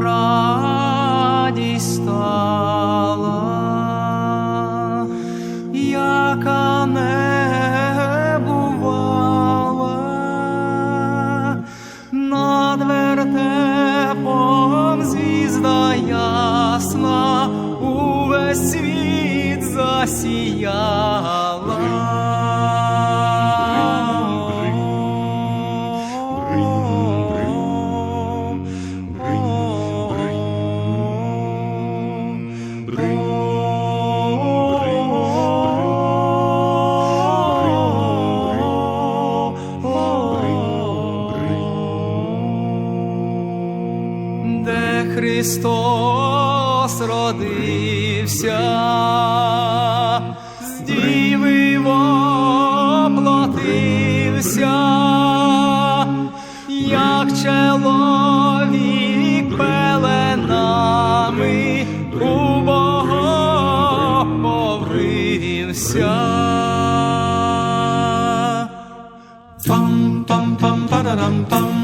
радість над вертепом звізда ясна, увесь світ засіяла. Христос родився, з діви воплотився, як чоловік пеленами у Бога поврився. Pam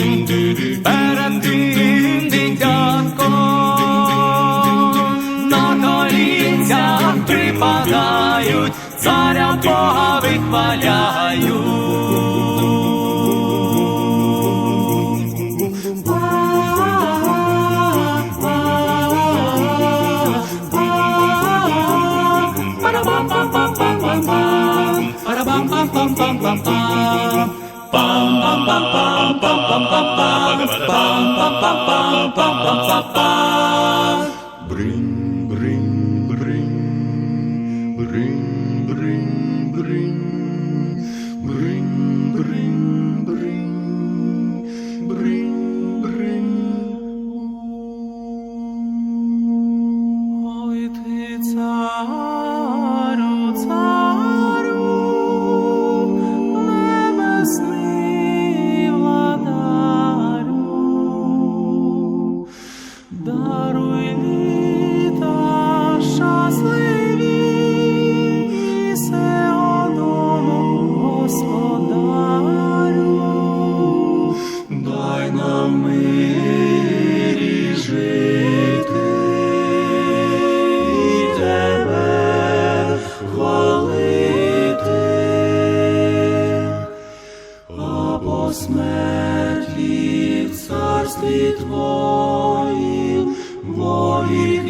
припадають, царя Бога вихваляють. Bring, милости Твої, волі